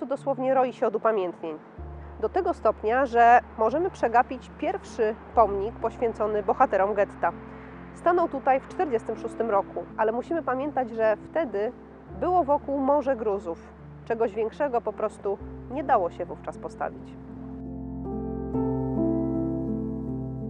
Placu dosłownie roi się od upamiętnień. Do tego stopnia, że możemy przegapić pierwszy pomnik poświęcony bohaterom getta. Stanął tutaj w 1946 roku, ale musimy pamiętać, że wtedy było wokół morze gruzów. Czegoś większego po prostu nie dało się wówczas postawić.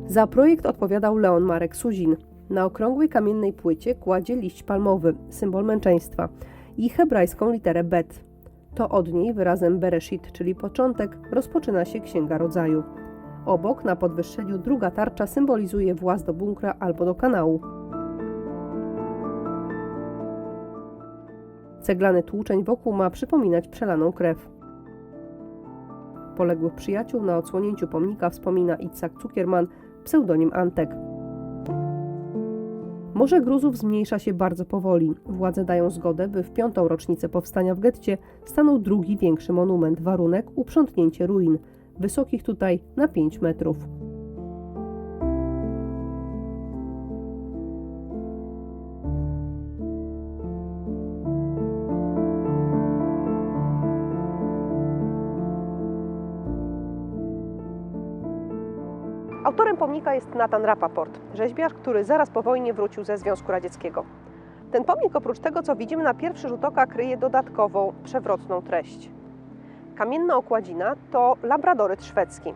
Za projekt odpowiadał Leon Marek Suzin. Na okrągłej kamiennej płycie kładzie liść palmowy, symbol męczeństwa, i hebrajską literę bet. To od niej wyrazem Bereshit, czyli początek, rozpoczyna się Księga Rodzaju. Obok, na podwyższeniu, druga tarcza symbolizuje właz do bunkra albo do kanału. Ceglany tłuczeń wokół ma przypominać przelaną krew. Poległych przyjaciół na odsłonięciu pomnika wspomina Itzak Cukierman, pseudonim Antek. Morze Gruzów zmniejsza się bardzo powoli. Władze dają zgodę, by w piątą rocznicę powstania w getcie stanął drugi większy monument. Warunek uprzątnięcie ruin, wysokich tutaj na 5 metrów. Autorem pomnika jest Nathan Rapaport, rzeźbiarz, który zaraz po wojnie wrócił ze Związku Radzieckiego. Ten pomnik oprócz tego, co widzimy na pierwszy rzut oka, kryje dodatkową, przewrotną treść. Kamienna okładzina to labradoryt szwedzki.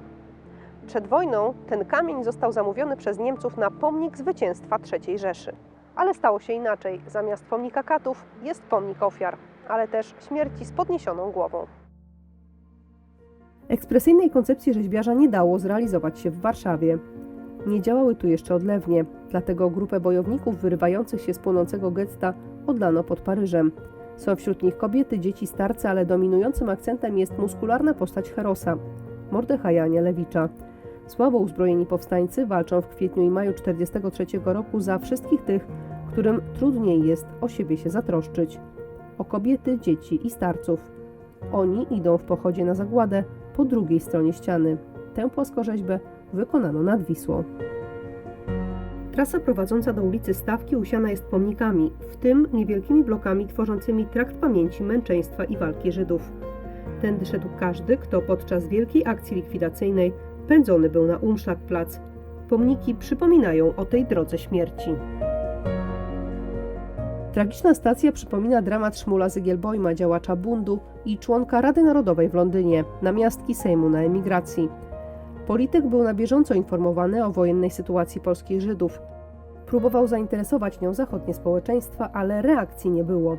Przed wojną ten kamień został zamówiony przez Niemców na pomnik zwycięstwa III Rzeszy. Ale stało się inaczej. Zamiast pomnika katów jest pomnik ofiar, ale też śmierci z podniesioną głową. Ekspresyjnej koncepcji rzeźbiarza nie dało zrealizować się w Warszawie. Nie działały tu jeszcze odlewnie, dlatego grupę bojowników wyrywających się z płonącego getta oddano pod Paryżem. Są wśród nich kobiety, dzieci, starcy, ale dominującym akcentem jest muskularna postać Herosa, Mordechaja Anielewicza. Słabo uzbrojeni powstańcy walczą w kwietniu i maju 1943 roku za wszystkich tych, którym trudniej jest o siebie się zatroszczyć. O kobiety, dzieci i starców. Oni idą w pochodzie na zagładę po drugiej stronie ściany. Tę płaskorzeźbę wykonano nad Wisłą. Trasa prowadząca do ulicy Stawki usiana jest pomnikami, w tym niewielkimi blokami tworzącymi trakt pamięci męczeństwa i walki Żydów. Tędy szedł każdy, kto podczas wielkiej akcji likwidacyjnej pędzony był na Umschlagplatz. Pomniki przypominają o tej drodze śmierci. Tragiczna stacja przypomina dramat Szmula Zygielbojma, działacza bundu i członka Rady Narodowej w Londynie, namiastki Sejmu na emigracji. Polityk był na bieżąco informowany o wojennej sytuacji polskich Żydów. Próbował zainteresować nią zachodnie społeczeństwa, ale reakcji nie było.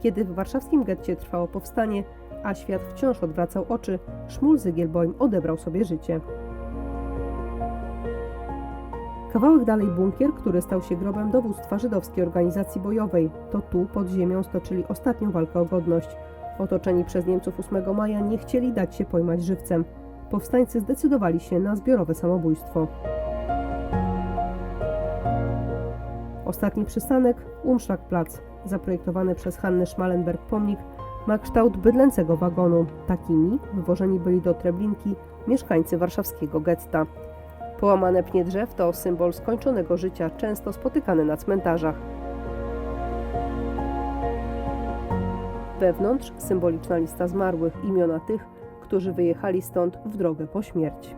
Kiedy w warszawskim getcie trwało powstanie, a świat wciąż odwracał oczy, Szmul Zygielbojm odebrał sobie życie. Kawałek dalej bunkier, który stał się grobem dowództwa żydowskiej organizacji bojowej. To tu, pod ziemią, stoczyli ostatnią walkę o godność. Otoczeni przez Niemców 8 maja nie chcieli dać się pojmać żywcem. Powstańcy zdecydowali się na zbiorowe samobójstwo. Ostatni przystanek Umschlagplatz, zaprojektowany przez Hannę Schmalenberg pomnik, ma kształt bydlęcego wagonu. Takimi wywożeni byli do Treblinki mieszkańcy warszawskiego getta. Połamane pnie drzew to symbol skończonego życia, często spotykany na cmentarzach. Wewnątrz symboliczna lista zmarłych, imiona tych, którzy wyjechali stąd w drogę po śmierć.